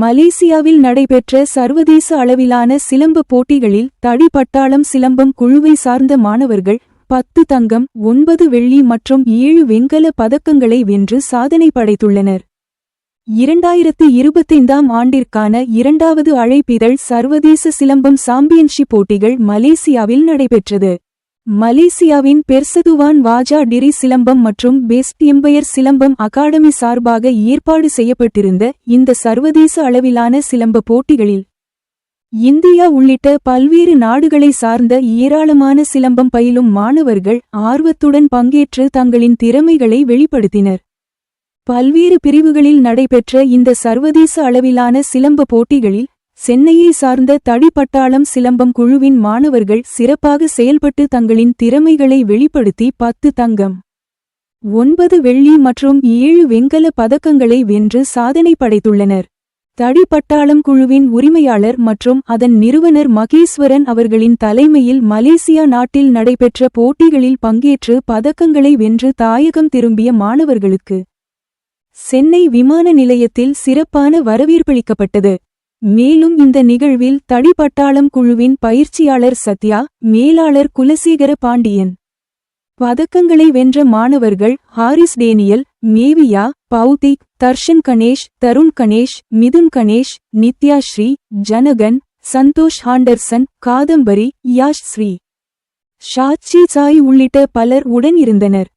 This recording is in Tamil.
மலேசியாவில் நடைபெற்ற சர்வதேச அளவிலான சிலம்பு போட்டிகளில் தடி பட்டாளம் சிலம்பம் குழுவை சார்ந்த மாணவர்கள் பத்து தங்கம் ஒன்பது வெள்ளி மற்றும் ஏழு வெண்கல பதக்கங்களை வென்று சாதனை படைத்துள்ளனர். இரண்டாயிரத்து இருபத்தைந்தாம் ஆண்டிற்கான இரண்டாவது அழைப்பிதழ் சர்வதேச சிலம்பம் சாம்பியன்ஷிப் போட்டிகள் மலேசியாவில் நடைபெற்றது. மலேசியாவின் பெர்சதுவான் வாஜா டிரி சிலம்பம் மற்றும் பெஸ்ட் எம்பையர் சிலம்பம் அகாடமி சார்பாக ஏற்பாடு செய்யப்பட்டிருந்த இந்த சர்வதேச அளவிலான சிலம்ப போட்டிகளில் இந்தியா உள்ளிட்ட பல்வேறு நாடுகளை சார்ந்த ஏராளமான சிலம்பம் பயிலும் மாணவர்கள் ஆர்வத்துடன் பங்கேற்று தங்களின் திறமைகளை வெளிப்படுத்தினர். பல்வேறு பிரிவுகளில் நடைபெற்ற இந்த சர்வதேச அளவிலான சிலம்ப போட்டிகளில் சென்னையை சார்ந்த தடிப்பட்டாளம் சிலம்பம் குழுவின் மாணவர்கள் சிறப்பாக செயல்பட்டு தங்களின் திறமைகளை வெளிப்படுத்தி பத்து தங்கம் ஒன்பது வெள்ளி மற்றும் ஏழு வெண்கல பதக்கங்களை வென்று சாதனை படைத்துள்ளனர். தடிப்பட்டாளம் குழுவின் உரிமையாளர் மற்றும் அதன் நிறுவனர் மகேஸ்வரன் அவர்களின் தலைமையில் மலேசியா நாட்டில் நடைபெற்ற போட்டிகளில் பங்கேற்று பதக்கங்களை வென்று தாயகம் திரும்பிய மாணவர்களுக்கு சென்னை விமான நிலையத்தில் சிறப்பான வரவேற்பளிக்கப்பட்டது மேலும் இந்த நிகழ்வில் தடிப்பட்டாளம் குழுவின் பயிற்சியாளர் சத்யா மேலாளர் குலசேகர பாண்டியன். பதக்கங்களை வென்ற மாணவர்கள் Harris Daniel Mevia Bhautik Darshan Ganesh Tarun Ganesh Mithun Ganesh Nithyasri Janagan Santhosh Henderson Kadambari Yash Sri. Shachi Sai உள்ளிட்ட பலர் உடன் இருந்தனர்.